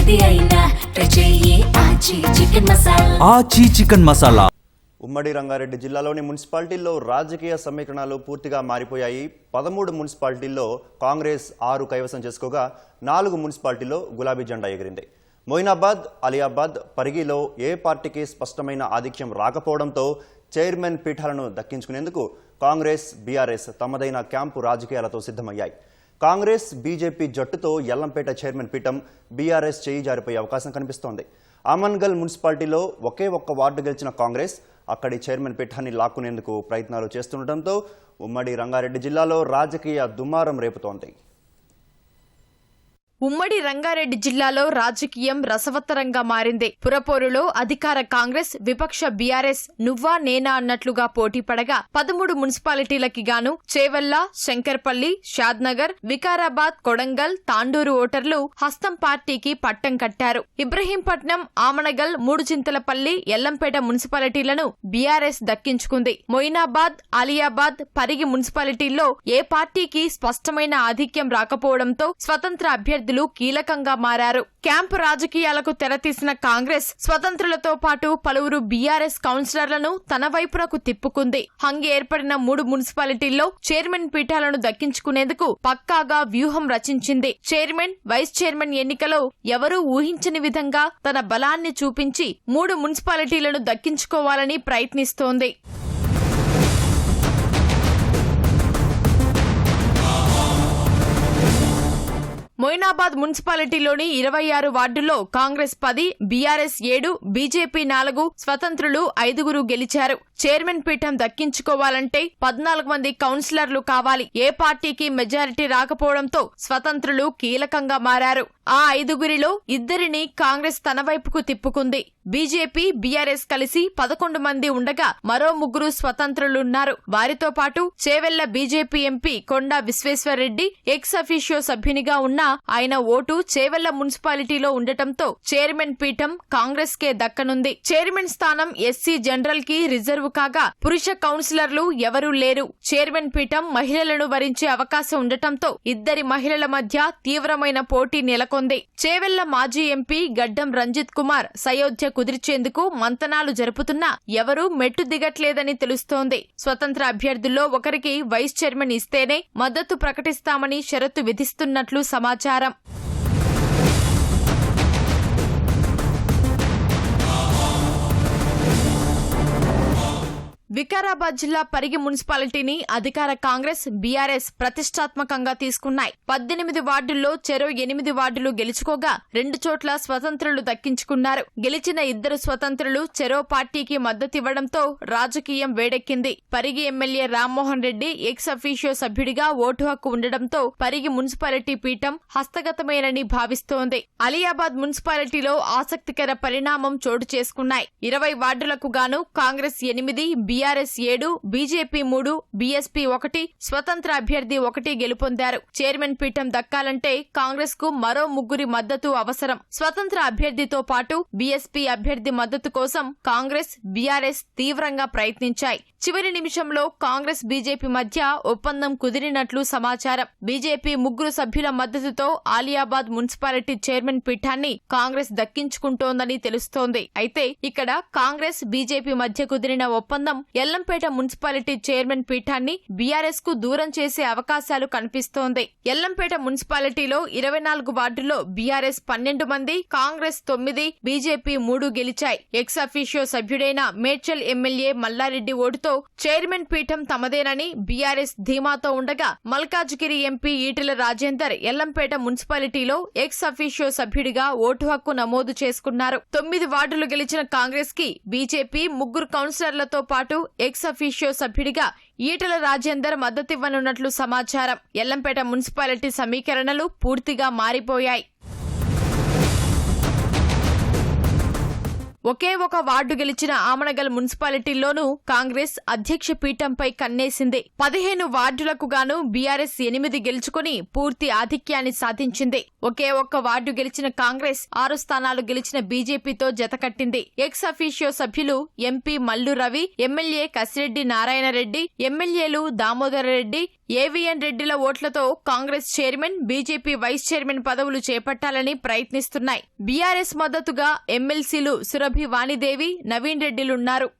ఏది అయినా ట్రై చెయ్యి ఆచి చికెన్ మసాలా. ఆచి చికెన్ మసాలా. ఉమ్మడి రంగారెడ్డి జిల్లాలోని మున్సిపాలిటీల్లో రాజకీయ సమీకరణాలు పూర్తిగా మారిపోయాయి. పదమూడు మున్సిపాలిటీల్లో కాంగ్రెస్ ఆరు కైవసం చేసుకోగా నాలుగు మున్సిపాలిటీల్లో గులాబీ జెండా ఎగిరింది. మొయినాబాద్ అలియాబాద్ పరిగిలో ఏ పార్టీకి స్పష్టమైన ఆధిక్యం రాకపోవడంతో చైర్మన్ పీఠాలను దక్కించుకునేందుకు కాంగ్రెస్ బీఆర్ఎస్ తమదైన క్యాంపు రాజకీయాలతో సిద్ధమయ్యాయి. కాంగ్రెస్ బీజేపీ జట్టుతో ఎల్లంపేట చైర్మన్ పీఠం బీఆర్ఎస్ చేయి జారిపోయే అవకాశం కనిపిస్తోంది. అమన్గల్ మున్సిపాలిటీలో ఒకే ఒక్క వార్డు గెలిచిన కాంగ్రెస్ అక్కడి చైర్మన్ పీఠాన్ని లాక్కునేందుకు ప్రయత్నాలు చేస్తుండటంతో ఉమ్మడి రంగారెడ్డి జిల్లాలో రాజకీయ దుమారం రేపుతోంది. ఉమ్మడి రంగారెడ్డి జిల్లాలో రాజకీయం రసవత్తరంగా మారింది. పురపోరులో అధికార కాంగ్రెస్ విపక్ష బీఆర్ఎస్ నువ్వా నేనా అన్నట్లుగా పోటీ పడగా పదమూడు మున్సిపాలిటీలకి గాను చేవెల్ల శంకర్పల్లి షాద్నగర్ వికారాబాద్ కొడంగల్ తాండూరు ఓటర్లు హస్తం పార్టీకి పట్టం కట్టారు. ఇబ్రహీంపట్నం ఆమనగల్ మూడు చింతలపల్లి ఎల్లంపేట మున్సిపాలిటీలను బీఆర్ఎస్ దక్కించుకుంది. మొయినాబాద్ ఆలియాబాద్ పరిగి మున్సిపాలిటీల్లో ఏ పార్టీకి స్పష్టమైన ఆధిక్యం రాకపోవడంతో స్వతంత్ర అభ్యర్థి అభ్యర్థులు కీలకంగా మారారు. క్యాంపు రాజకీయాలకు తెరతీసిన కాంగ్రెస్ స్వతంత్రులతో పాటు పలువురు బీఆర్ఎస్ కౌన్సిలర్లను తన వైపునకు తిప్పుకుంది. హంగి ఏర్పడిన మూడు మున్సిపాలిటీల్లో చైర్మన్ పీఠాలను దక్కించుకునేందుకు పక్కాగా వ్యూహం రచించింది. చైర్మన్ వైస్ చైర్మన్ ఎన్నికలో ఎవరూ ఊహించని విధంగా తన బలాన్ని చూపించి మూడు మున్సిపాలిటీలను దక్కించుకోవాలని ప్రయత్నిస్తోంది. మొయినాబాద్ మున్సిపాలిటీలోని ఇరవై ఆరు వార్డుల్లో కాంగ్రెస్ పది బీఆర్ఎస్ ఏడు బీజేపీ నాలుగు స్వతంత్రులు ఐదుగురు గెలిచారు. చైర్మన్ పీఠం దక్కించుకోవాలంటే పద్నాలుగు మంది కౌన్సిలర్లు కావాలి. ఏ పార్టీకి మెజారిటీ రాకపోవడంతో స్వతంత్రులు కీలకంగా మారారు. ఆ ఐదుగురిలో ఇద్దరిని కాంగ్రెస్ తన వైపుకు తిప్పుకుంది. బీజేపీ బీఆర్ఎస్ కలిసి పదకొండు మంది ఉండగా మరో ముగ్గురు స్వతంత్రులున్నారు. వారితో పాటు Chevella BJP MP Konda Vishweshwar Reddy ex officio సభ్యునిగా ఉన్న ఆయన ఓటు చేవెళ్ళ మున్సిపాలిటీలో ఉండటంతో చైర్మన్ పీఠం కాంగ్రెస్ కే దక్కనుంది. చైర్మన్ స్థానం ఎస్సీ జనరల్కి రిజర్వ్ కాగా పురుష కౌన్సిలర్లు ఎవరూ లేరు. చైర్మన్ పీఠం మహిళలను వరించే అవకాశం ఉండటంతో ఇద్దరి మహిళల మధ్య తీవ్రమైన పోటీ నెలకొంది. చేవెళ్ళ మాజీ ఎంపీ గడ్డం రంజిత్ కుమార్ సయోధ్య కుదిర్చేందుకు మంతనాలు జరుపుతున్నా ఎవరూ మెట్టు దిగట్లేదని తెలుస్తోంది. స్వతంత్ర అభ్యర్థుల్లో ఒకరికి వైస్ చైర్మన్ ఇస్తేనే మద్దతు ప్రకటిస్తామని షరతు విధిస్తున్నట్లు సమాచారం. వికారాబాద్ జిల్లా పరిగి మున్సిపాలిటీని అధికార కాంగ్రెస్ బీఆర్ఎస్ ప్రతిష్టాత్మకంగా తీసుకున్నాయి. పద్దెనిమిది వార్డుల్లో చెరో ఎనిమిది వార్డులు గెలుచుకోగా రెండు చోట్ల స్వతంత్రులు దక్కించుకున్నారు. గెలిచిన ఇద్దరు స్వతంత్రులు చెరో పార్టీకి మద్దతివ్వడంతో రాజకీయం వేడెక్కింది. Parigi MLA Rammohan Reddy ex officio సభ్యుడిగా ఓటు హక్కు ఉండడంతో పరిగి మున్సిపాలిటీ పీఠం హస్తగతమేనని భావిస్తోంది. అలియాబాద్ మున్సిపాలిటీలో ఆసక్తికర పరిణామం చోటు చేసుకున్నాయి. ఇరవై వార్డులకు గాను కాంగ్రెస్ ఎనిమిది బీఆర్ఎస్ ఏడు బీజేపీ మూడు బీఎస్పీ ఒకటి స్వతంత్ర అభ్యర్థి ఒకటి గెలుపొందారు. చైర్మన్ పీఠం దక్కాలంటే కాంగ్రెస్కు మరో ముగ్గురి మద్దతు అవసరం. స్వతంత్ర అభ్యర్థితో పాటు బీఎస్పీ అభ్యర్థి మద్దతు కోసం కాంగ్రెస్ బీఆర్ఎస్ తీవ్రంగా ప్రయత్నించాయి. చివరి నిమిషంలో కాంగ్రెస్ బీజేపీ మధ్య ఒప్పందం కుదిరినట్లు సమాచారం. బీజేపీ ముగ్గురు సభ్యుల మద్దతుతో ఆలియాబాద్ మున్సిపాలిటీ చైర్మన్ పీఠాన్ని కాంగ్రెస్ దక్కించుకుంటోందని తెలుస్తోంది. అయితే ఇక్కడ కాంగ్రెస్ బీజేపీ మధ్య కుదిరిన ఒప్పందం ఎల్లంపేట మున్సిపాలిటీ చైర్మన్ పీఠాన్ని బీఆర్ఎస్కు దూరం చేసే అవకాశాలు కనిపిస్తోంది. ఎల్లంపేట మున్సిపాలిటీలో ఇరవై నాలుగు వార్డుల్లో బీఆర్ఎస్ పన్నెండు మంది కాంగ్రెస్ తొమ్మిది బీజేపీ మూడు గెలిచాయి. ఎక్స్ అఫీషియో సభ్యుడైన మేడ్చల్ ఎమ్మెల్యే మల్లారెడ్డి ఓటుతో చైర్మన్ పీఠం తమదేనని బీఆర్ఎస్ ధీమాతో ఉండగా మల్కాజ్గిరి ఎంపీ ఈటెల రాజేందర్ ఎల్లంపేట మున్సిపాలిటీలో ఎక్స్ అఫీషియో సభ్యుడిగా ఓటు హక్కు నమోదు చేసుకున్నారు. తొమ్మిది వార్డులు గెలిచిన కాంగ్రెస్కి బీజేపీ ముగ్గురు కౌన్సిలర్లతో పాటు ఎక్స్ అఫీషియో సభ్యుడిగా ఈటల రాజేందర్ మద్దతివ్వనున్నట్లు సమాచారం. ఎల్లంపేట మున్సిపాలిటీ సమీకరణలు పూర్తిగా మారిపోయాయి. ఒకే ఒక వార్డు గెలిచిన ఆమనగల్ మున్సిపాలిటీలోనూ కాంగ్రెస్ అధ్యక్ష పీఠంపై కన్నేసింది. పదిహేను వార్డులకు గాను బీఆర్ఎస్ ఎనిమిది గెలుచుకుని పూర్తి ఆధిక్యాన్ని సాధించింది. ఒకే ఒక్క వార్డు గెలిచిన కాంగ్రెస్ ఆరు స్థానాలు గెలిచిన బీజేపీతో జతకట్టింది. ఎక్స్ అఫీషియో సభ్యులు ఎంపీ మల్లు రవి ఎమ్మెల్యే కసిరెడ్డి నారాయణరెడ్డి ఎమ్మెల్యేలు దామోదర రెడ్డి ఏవిఎన్ రెడ్డిల ఓట్లతో Congress chairman BJP vice chairman పదవులు చేపట్టాలని ప్రయత్నిస్తున్నాయి. బీఆర్ఎస్ మద్దతుగా ఎమ్మెల్సీలు సురభి వాణిదేవి నవీన్ రెడ్డిలున్నారు.